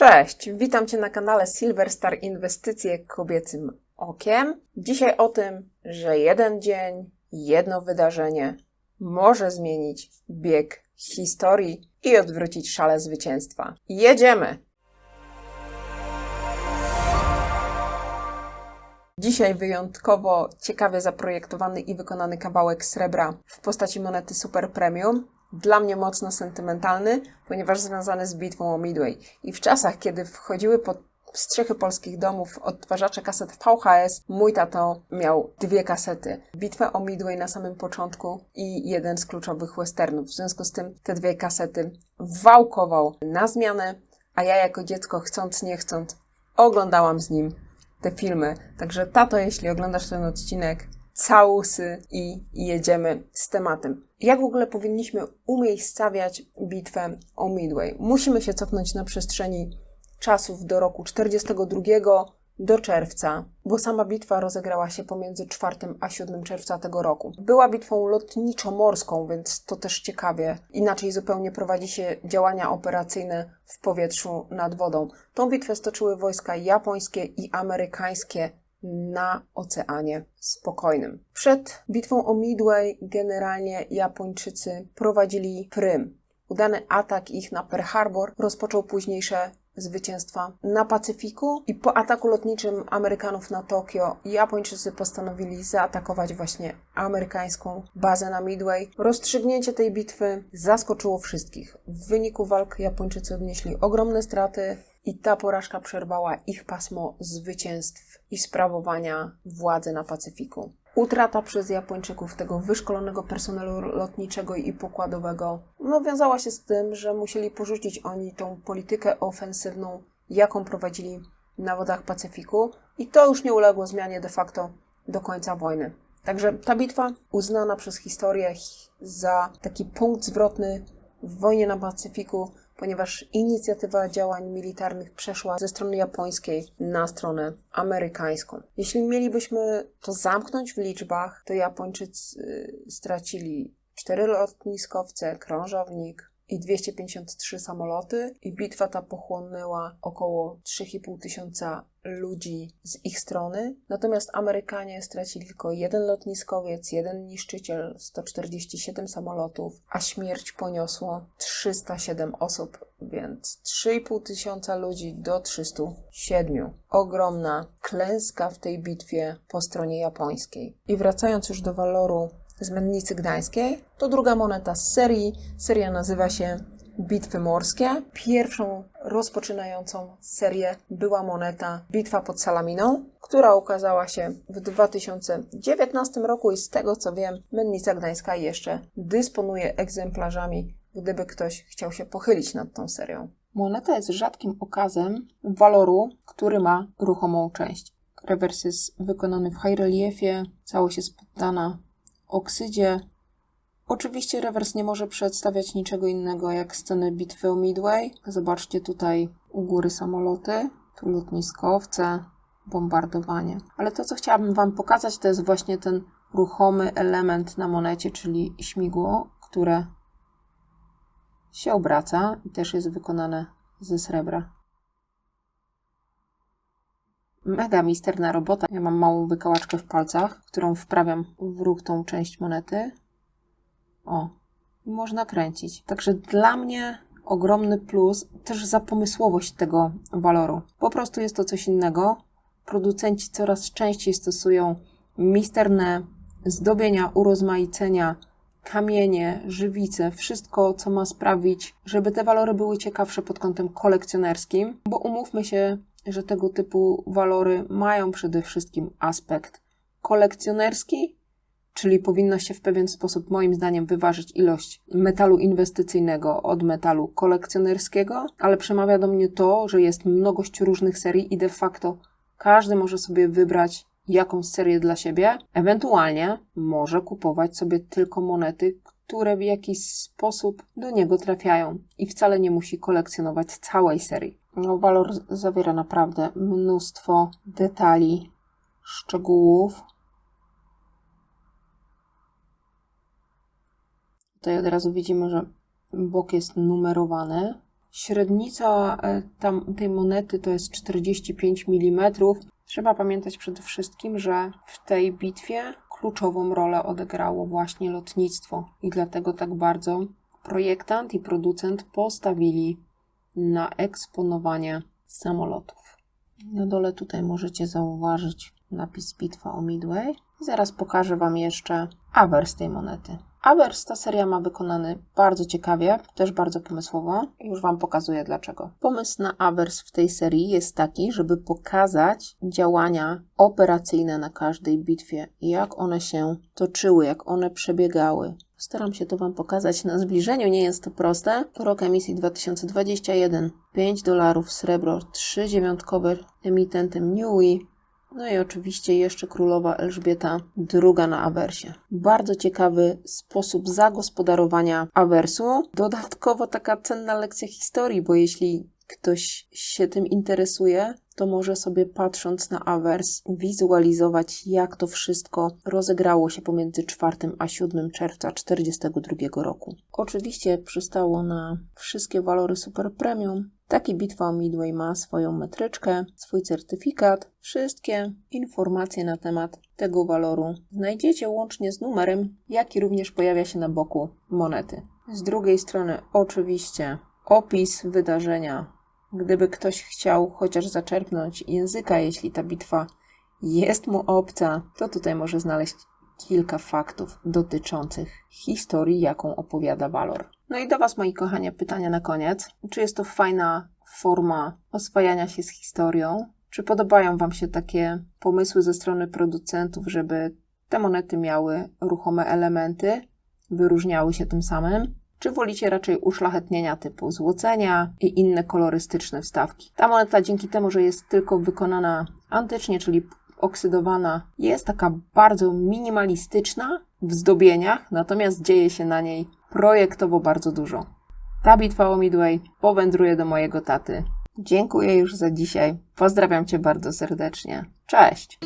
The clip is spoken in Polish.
Cześć, witam Cię na kanale Silverstar Inwestycje kobiecym okiem. Dzisiaj o tym, że jeden dzień, jedno wydarzenie może zmienić bieg historii i odwrócić szale zwycięstwa. Jedziemy! Dzisiaj wyjątkowo ciekawie zaprojektowany i wykonany kawałek srebra w postaci monety Super Premium. Dla mnie mocno sentymentalny, ponieważ związany z bitwą o Midway. I w czasach, kiedy wchodziły pod strzechy polskich domów odtwarzacze kaset VHS, mój tato miał dwie kasety. Bitwę o Midway na samym początku i jeden z kluczowych westernów. W związku z tym te dwie kasety wałkował na zmianę, a ja jako dziecko chcąc nie chcąc oglądałam z nim te filmy. Także tato, jeśli oglądasz ten odcinek, całusy i jedziemy z tematem. Jak w ogóle powinniśmy umiejscawiać bitwę o Midway? Musimy się cofnąć na przestrzeni czasów do roku 42 do czerwca, bo sama bitwa rozegrała się pomiędzy 4 a 7 czerwca tego roku. Była bitwą lotniczo-morską, więc to też ciekawie. Inaczej zupełnie prowadzi się działania operacyjne w powietrzu nad wodą. Tą bitwę stoczyły wojska japońskie i amerykańskie na Oceanie Spokojnym. Przed bitwą o Midway generalnie Japończycy prowadzili prym. Udany atak ich na Pearl Harbor rozpoczął późniejsze zwycięstwa na Pacyfiku i po ataku lotniczym Amerykanów na Tokio Japończycy postanowili zaatakować właśnie amerykańską bazę na Midway. Rozstrzygnięcie tej bitwy zaskoczyło wszystkich. W wyniku walk Japończycy odnieśli ogromne straty i ta porażka przerwała ich pasmo zwycięstw i sprawowania władzy na Pacyfiku. Utrata przez Japończyków tego wyszkolonego personelu lotniczego i pokładowego no, wiązała się z tym, że musieli porzucić oni tą politykę ofensywną, jaką prowadzili na wodach Pacyfiku, i to już nie uległo zmianie de facto do końca wojny. Także ta bitwa, uznana przez historię za taki punkt zwrotny w wojnie na Pacyfiku, ponieważ inicjatywa działań militarnych przeszła ze strony japońskiej na stronę amerykańską. Jeśli mielibyśmy to zamknąć w liczbach, to Japończycy y, stracili cztery lotniskowce, krążownik, i 253 samoloty i bitwa ta pochłonęła około 3,5 tysiąca ludzi z ich strony. Natomiast Amerykanie stracili tylko jeden lotniskowiec, jeden niszczyciel, 147 samolotów, a śmierć poniosło 307 osób, więc 3,5 tysiąca ludzi do 307. Ogromna klęska w tej bitwie po stronie japońskiej. I wracając już do waloru z Mennicy Gdańskiej. To druga moneta z serii. Seria nazywa się Bitwy Morskie. Pierwszą rozpoczynającą serię była moneta Bitwa pod Salaminą, która ukazała się w 2019 roku i z tego co wiem, Mennica Gdańska jeszcze dysponuje egzemplarzami, gdyby ktoś chciał się pochylić nad tą serią. Moneta jest rzadkim okazem waloru, który ma ruchomą część. Rewers jest wykonany w high reliefie, całość jest poddana oksydzie. Oczywiście rewers nie może przedstawiać niczego innego jak sceny bitwy o Midway. Zobaczcie tutaj u góry samoloty, tu lotniskowce, bombardowanie. Ale to, co chciałabym Wam pokazać, to jest właśnie ten ruchomy element na monecie, czyli śmigło, które się obraca i też jest wykonane ze srebra. Mega misterna robota. Ja mam małą wykałaczkę w palcach, którą wprawiam w róg tą część monety. O, można kręcić. Także dla mnie ogromny plus też za pomysłowość tego waloru. Po prostu jest to coś innego. Producenci coraz częściej stosują misterne zdobienia, urozmaicenia, kamienie, żywice, wszystko, co ma sprawić, żeby te walory były ciekawsze pod kątem kolekcjonerskim, bo umówmy się, że tego typu walory mają przede wszystkim aspekt kolekcjonerski, czyli powinno się w pewien sposób, moim zdaniem, wyważyć ilość metalu inwestycyjnego od metalu kolekcjonerskiego, ale przemawia do mnie to, że jest mnogość różnych serii i de facto każdy może sobie wybrać jakąś serię dla siebie, ewentualnie może kupować sobie tylko monety, które w jakiś sposób do niego trafiają i wcale nie musi kolekcjonować całej serii. No, walor zawiera naprawdę mnóstwo detali, szczegółów. Tutaj od razu widzimy, że bok jest numerowany. Średnica e, tam, tej monety to jest 45 mm. Trzeba pamiętać przede wszystkim, że w tej bitwie kluczową rolę odegrało właśnie lotnictwo i dlatego tak bardzo projektant i producent postawili na eksponowanie samolotów. Na dole tutaj możecie zauważyć napis Bitwa o Midway. Zaraz pokażę Wam jeszcze awers tej monety. Awers ta seria ma wykonany bardzo ciekawie, też bardzo pomysłowo. Już Wam pokazuję dlaczego. Pomysł na awers w tej serii jest taki, żeby pokazać działania operacyjne na każdej bitwie jak one się toczyły, jak one przebiegały. Staram się to Wam pokazać na zbliżeniu, nie jest to proste. Rok emisji 2021, 5 dolarów srebro, 3 dziewiątkowe emitentem Newey, no i oczywiście jeszcze królowa Elżbieta II na awersie. Bardzo ciekawy sposób zagospodarowania awersu. Dodatkowo taka cenna lekcja historii, bo jeśli ktoś się tym interesuje, to może sobie patrząc na awers wizualizować, jak to wszystko rozegrało się pomiędzy 4 a 7 czerwca 1942 roku. Oczywiście przystało na wszystkie walory super premium. Taki bitwa o Midway ma swoją metryczkę, swój certyfikat. Wszystkie informacje na temat tego waloru znajdziecie łącznie z numerem, jaki również pojawia się na boku monety. Z drugiej strony, oczywiście, opis wydarzenia. Gdyby ktoś chciał chociaż zaczerpnąć języka, jeśli ta bitwa jest mu obca, to tutaj może znaleźć kilka faktów dotyczących historii, jaką opowiada Valor. No i do Was, moi kochani, pytania na koniec. Czy jest to fajna forma oswajania się z historią? Czy podobają Wam się takie pomysły ze strony producentów, żeby te monety miały ruchome elementy, wyróżniały się tym samym? Czy wolicie raczej uszlachetnienia typu złocenia i inne kolorystyczne wstawki? Ta moneta dzięki temu, że jest tylko wykonana antycznie, czyli oksydowana, jest taka bardzo minimalistyczna w zdobieniach, natomiast dzieje się na niej projektowo bardzo dużo. Ta bitwa o Midway powędruje do mojego taty. Dziękuję już za dzisiaj. Pozdrawiam Cię bardzo serdecznie. Cześć!